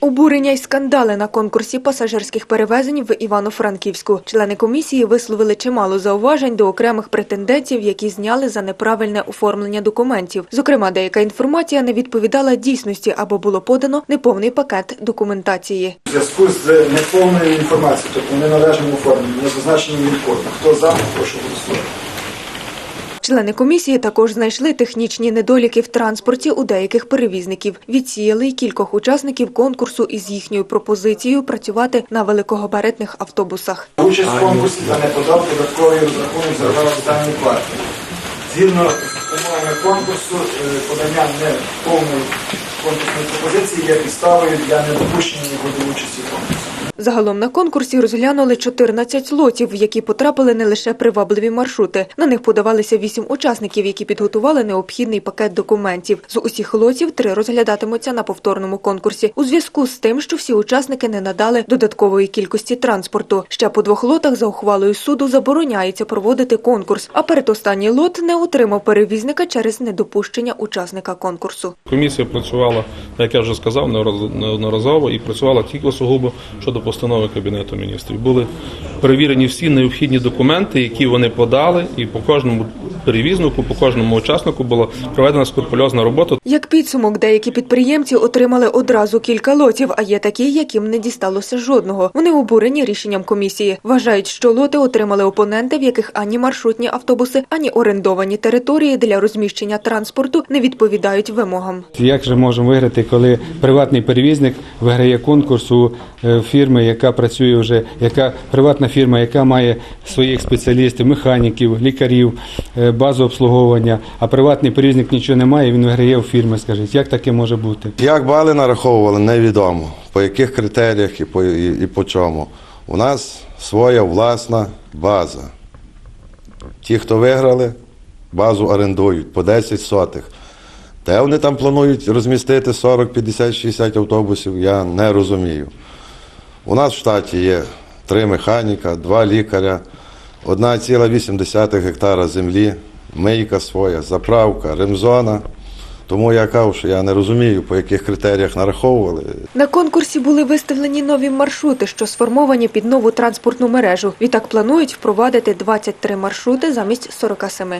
Обурення й скандали на конкурсі пасажирських перевезень в Івано-Франківську. Члени комісії висловили чимало зауважень до окремих претендентів, які зняли за неправильне оформлення документів. Зокрема, деяка інформація не відповідала дійсності або було подано неповний пакет документації. У зв'язку з неповною інформацією, тобто неналежним оформленням, незазначеним відходом. Хто за, прошу голосувати. Члени комісії також знайшли технічні недоліки в транспорті у деяких перевізників. Відсіяли й кількох учасників конкурсу із їхньою пропозицією працювати на великогабаритних автобусах. Участь в та не подав додатковий розрахунок за два партії. Згідно конкурсу, е, подання неповної конкурсної пропозиції є підставою для недопущення його до участі в. Загалом на конкурсі розглянули 14 лотів, в які потрапили не лише привабливі маршрути. На них подавалися 8 учасників, які підготували необхідний пакет документів. З усіх лотів три розглядатимуться на повторному конкурсі у зв'язку з тим, що всі учасники не надали додаткової кількості транспорту. Ще по двох лотах за ухвалою суду забороняється проводити конкурс. А передостанній лот не отримав перевізника через недопущення учасника конкурсу. Комісія працювала, як я вже сказав, неодноразово і працювала тільки сугубо щодо постанови Кабінету міністрів. Були перевірені всі необхідні документи, які вони подали, і по кожному перевізнику, по кожному учаснику була проведена скрупульозна робота. Як підсумок, деякі підприємці отримали одразу кілька лотів, а є такі, яким не дісталося жодного. Вони обурені рішенням комісії. Вважають, що лоти отримали опоненти, в яких ані маршрутні автобуси, ані орендовані території для розміщення транспорту не відповідають вимогам. Як же можемо виграти, коли приватний перевізник виграє конкурс у е, фірми, яка працює вже, яка приватна фірма, яка має своїх спеціалістів, механіків, лікарів, е, базу обслуговування, а приватний перевізник нічого не має, він виграє у фірми. Скажіть, як таке може бути? Як бали нараховували, невідомо. По яких критеріях і по, і, і по чому. У нас своя власна база. Ті, хто виграли, базу орендують по 10 сотих. Де вони там планують розмістити 40, 50, 60 автобусів, я не розумію. У нас в штаті є три механіка, два лікаря, 1,8 гектара землі, мийка своя, заправка, ремзона. Тому я кажу, що я не розумію, по яких критеріях нараховували. На конкурсі були виставлені нові маршрути, що сформовані під нову транспортну мережу. Відтак планують впровадити 23 маршрути замість 47.